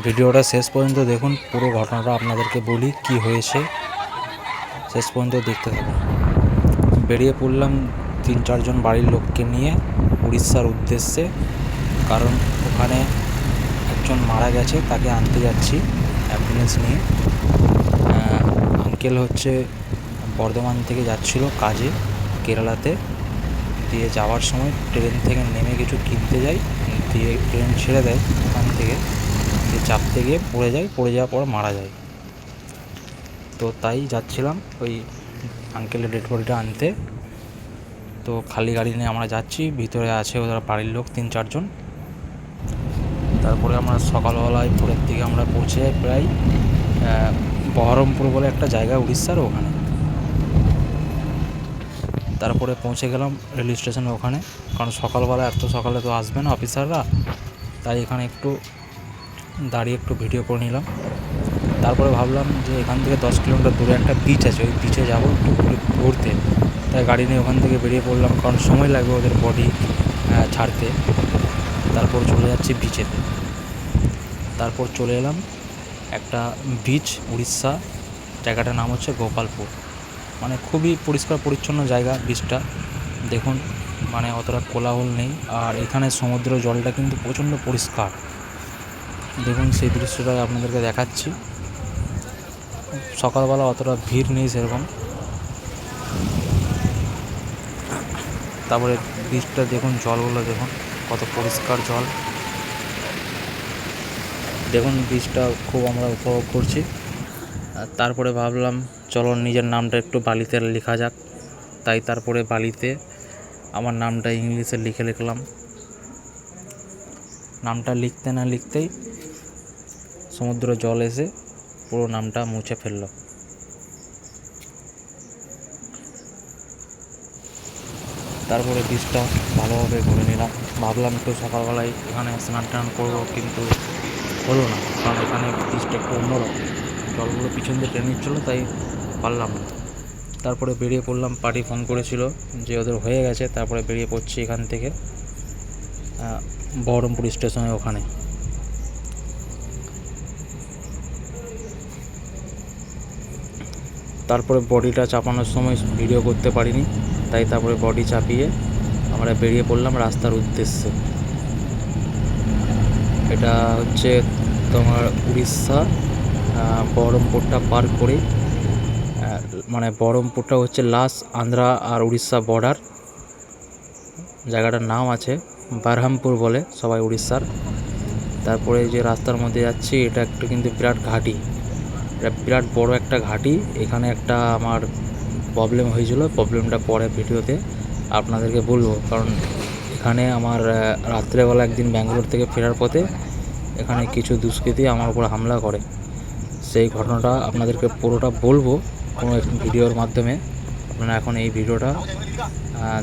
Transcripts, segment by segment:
ভিডিওটা শেষ পর্যন্ত দেখুন, পুরো ঘটনাটা আপনাদেরকে বলি কি হয়েছে। শেষ পর্যন্ত দেখতে থাকুন। বেরিয়ে পড়লাম তিন চারজন বাড়ির লোককে নিয়ে উড়িষ্যার উদ্দেশ্যে, কারণ ওখানে একজন মারা গেছে, তাকে আনতে যাচ্ছি অ্যাম্বুলেন্স নিয়ে। আঙ্কেল হচ্ছে বর্ধমান থেকে যাচ্ছিল কাজে, কেরালাতে। দিয়ে যাওয়ার সময় ট্রেন থেকে নেমে কিছু কিনতে যাই, দিয়ে ট্রেন ছেড়ে দেয় ওখান থেকে। চাপতে গিয়ে পড়ে যায়, পড়ে যাওয়ার পর মারা যায়। তো তাই যাচ্ছিলাম ওই আঙ্কেলের ডেড বডিটা আনতে। তো খালি গাড়ি নিয়ে আমরা যাচ্ছি, ভিতরে আছে ওদের বাড়ির লোক, তিন চারজন। তারপরে আমরা সকালবেলায় ভোরের দিকে আমরা পৌঁছে যাই প্রায় বহরমপুর বলে একটা জায়গা উড়িষ্যার ওখানে। তারপরে পৌঁছে গেলাম রেল স্টেশনের ওখানে। কারণ সকালবেলা এত সকালে তো আসবে না অফিসাররা তাই এখানে একটু দাঁড়িয়ে একটু ভিডিও করে নিলাম। তারপরে ভাবলাম যে এখান থেকে দশ কিলোমিটার দূরে একটা বিচ আছে, ওই বিচে যাব একটু ঘুরতে। তাই গাড়ি নিয়ে ওখান থেকে বেরিয়ে পড়লাম, কারণ সময় লাগবে ওদের বডি ছাড়তে। তারপর চলে যাচ্ছি বিচেতে তারপর চলে এলাম একটা বিচ উড়িষ্যা। জায়গাটার নাম হচ্ছে গোপালপুর। মানে খুবই পরিষ্কার পরিচ্ছন্ন জায়গা বিচটা দেখুন মানে অতটা কোলাহল নেই। আর এখানে সমুদ্র জলটা কিন্তু প্রচণ্ড পরিষ্কার। দেখুন সেই দৃশ্যটা আপনাদেরকে দেখাচ্ছি। সকালবেলা অতটা ভিড় নেই সেরকম। তারপরে বীজটা দেখুন, জলগুলো দেখুন, কত পরিষ্কার জল। দেখুন বীজটা খুব আমরা উপভোগ করছি। তারপরে ভাবলাম, চলো নিজের নামটা একটু বালিতে লেখা যাক। তাই তারপরে বালিতে আমার নামটা ইংলিশে লিখে লিখলাম। নামটা লিখতে না লিখতেই সমুদ্র জল এসে পুরো নামটা মুছে ফেলল। তারপরে বীজটা ভালোভাবে ঘুরে নিলাম। ভাবলাম একটু সকালবেলায় এখানে স্নান টান করব, কিন্তু হলো না, কারণ এখানে বীজটা একটু অন্যরকম। জলগুলো পিছন দিয়ে টেনে নিচ্ছিলো, তাই পারলাম না। তারপরে বেরিয়ে পড়লাম, পার্টি ফোন করেছিল যে ওদের হয়ে গেছে, তারপরে বেরিয়ে পড়ছি এখান থেকে বহরমপুর স্টেশনে ওখানে। তারপরে বডিটা চাপানোর সময় ভিডিও করতে পারিনি, তাই তারপরে বডি চাপিয়ে আমরা বেরিয়ে পড়লাম রাস্তার উদ্দেশ্যে। এটা হচ্ছে তোমার উড়িষ্যা বহরমপুরটা পার করে মানে বহরমপুরটা হচ্ছে লাস্ট আন্ধ্রা আর উড়িষ্যা বর্ডার জায়গাটার নাম আছে বারহামপুর বলে সবাই উড়িষ্যার। তারপরে যে রাস্তার মধ্যে যাচ্ছি, এটা একটু কিন্তু বিরাট ঘাঁটি। বিরাট বড় একটা ঘাঁটি। এখানে একটা আমার প্রবলেম হয়েছিল। প্রবলেমটা পরে ভিডিওতে আপনাদেরকে বলব। কারণ এখানে আমার রাত্রেবেলা একদিন ব্যাঙ্গালোর থেকে ফেরার পথে এখানে কিছু দুষ্কৃতী আমার উপর হামলা করে। সেই ঘটনাটা আপনাদেরকে পুরোটা বলব কোনো ভিডিওর মাধ্যমে। আপনারা এখন এই ভিডিওটা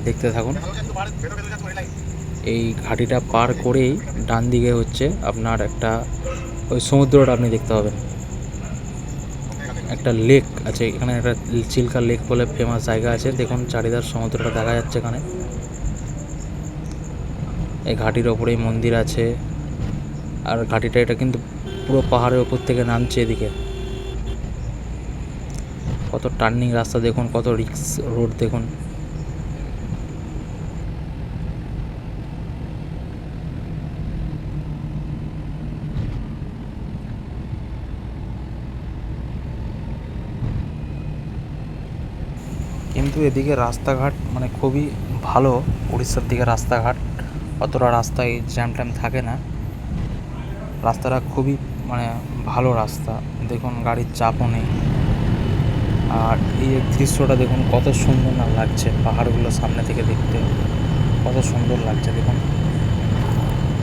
দেখতে থাকুন। এই ঘাটিটা পার করেই ডান দিকে হচ্ছে আপনার একটা, ওই সমুদ্রটা আপনি দেখতে পাবেন। একটা লেক আছে, এখানে একটা চিল্কা লেক বলে ফেমাস জায়গা আছে। দেখুন চারিদার সমুদ্রটা দেখা যাচ্ছে এখানে। এই ঘাটির ওপরেই মন্দির আছে। আর ঘাটিটা এটা কিন্তু পুরো পাহাড়ের ওপর থেকে নামছে এদিকে। কত টার্নিং রাস্তা দেখুন, কত রিক্স রোড দেখুন। এদিকে রাস্তাঘাট মানে খুবই ভালো। উড়িষ্যার দিকে রাস্তাঘাট অতটা রাস্তায় জ্যাম ট্যাম থাকে না। রাস্তাটা খুবই মানে ভালো রাস্তা। দেখুন, গাড়ির চাপও নেই। আর এই দৃশ্যটা দেখুন, কত সুন্দর না লাগছে পাহাড়গুলো সামনে থেকে দেখতে। কত সুন্দর লাগছে, দেখুন।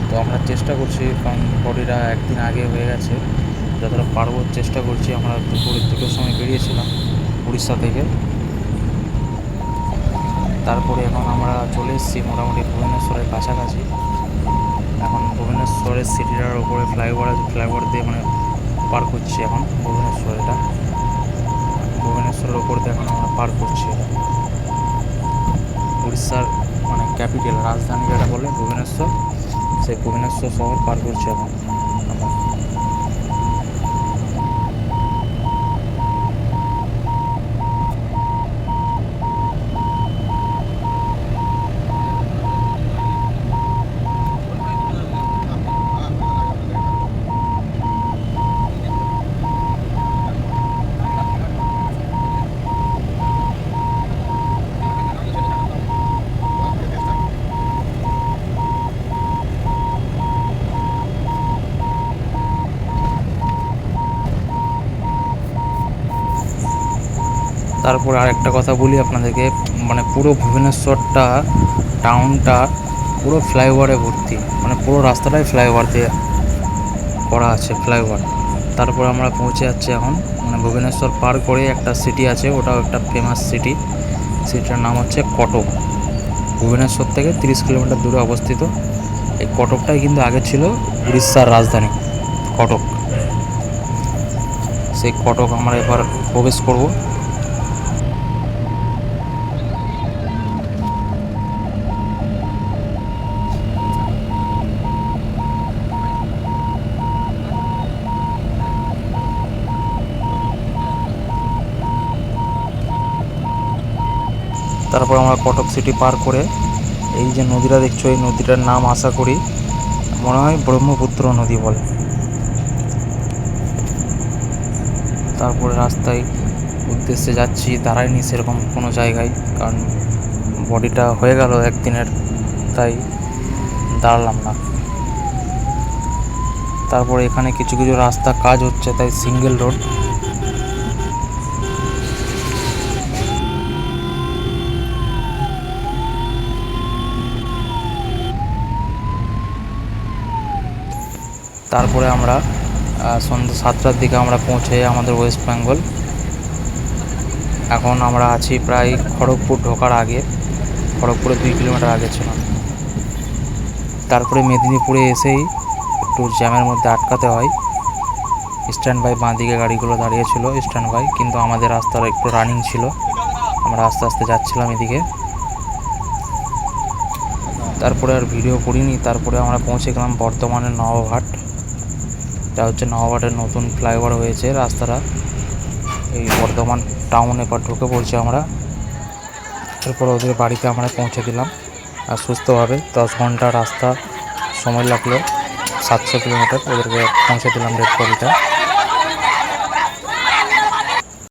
তো আমরা চেষ্টা করছি, কারণ বডিটা একদিন আগে হয়ে গেছে। যতটা পারব চেষ্টা করছি, আমরা দুপুরের দুটোর সময় বেরিয়েছিলাম উড়িষ্যা থেকে। তারপরে এখন আমরা চলে এসেছি মোটামুটি ভুবনেশ্বরের কাছাকাছি। এখন ভুবনেশ্বরের সিটিটার ওপরে ফ্লাইওভার আছে, ফ্লাইওভার দিয়ে মানে পার করছি এখন ভুবনেশ্বর, এটা। ভুবনেশ্বরের ওপর দিয়ে এখন আমরা পার করছি এটা। উড়িষ্যার মানে ক্যাপিটাল, রাজধানী যেটা বলে ভুবনেশ্বর, সেই ভুবনেশ্বর শহর পার করছি এখন। তারপর আর একটা কথা বলি আপনাদেরকে মানে পুরো ভুবনেশ্বরটা টাউনটা পুরো ফ্লাইওভারে ভর্তি মানে পুরো রাস্তাটাই ফ্লাইওভার দিয়ে করা আছে ফ্লাইওভার তারপর আমরা পৌঁছে যাচ্ছি এখন মানে ভুবনেশ্বর পার করে একটা সিটি আছে, ওটাও একটা ফেমাস সিটি সিটিটার নাম হচ্ছে কটক। ভুবনেশ্বর থেকে তিরিশ কিলোমিটার দূরে অবস্থিত। এই কটকটাই কিন্তু আগে ছিল উড়িষ্যার রাজধানী, কটক। সেই কটক আমরা এবার প্রবেশ করব। তারপর আমরা কটক সিটি পার করে এই যে নদীটা দেখছ, এই নদীটার নাম আশা করি মনে হয় ব্রহ্মপুত্র নদী বলে। তারপরে রাস্তায় উদ্দেশ্যে যাচ্ছি, দাঁড়াইনি সেরকম কোনো জায়গায়, কারণ বডিটা হয়ে গেল একদিনের, তাই দাঁড়ালাম না। তারপরে এখানে কিছু কিছু রাস্তা কাজ হচ্ছে, তাই সিঙ্গেল রোড তারপরে আমরা সন্ধ্যে সাতটার দিকে আমরা পৌঁছে আমাদের ওয়েস্ট বেঙ্গল এখন আমরা আছি প্রায় খড়গপুর ঢোকার আগে, খড়গপুরে দুই কিলোমিটার আগে ছিল তারপরে মেদিনীপুরে এসেই একটু জ্যামের মধ্যে আটকাতে হয়। স্ট্যান্ড বাই বাঁ দিকে গাড়িগুলো দাঁড়িয়েছিল স্ট্যান্ড বাই কিন্তু আমাদের রাস্তার একটু রানিং ছিল। আমরা আস্তে আস্তে যাচ্ছিলাম এদিকে। তারপরে আর ভিডিও করিনি, তারপরে আমরা পৌঁছে গেলাম বর্ধমানের নবঘাট এটা হচ্ছে নওয়াবাটের নতুন ফ্লাইওভার হয়েছে রাস্তাটা। এই বর্ধমান টাউন এবার ঢুকে পড়ছি আমরা। এরপর ওদের বাড়িতে আমরা পৌঁছে দিলাম আর সুস্থভাবে দশ ঘণ্টা রাস্তা সময় লাগল, সাতশো কিলোমিটার। ওদেরকে পৌঁছে দিলাম রেড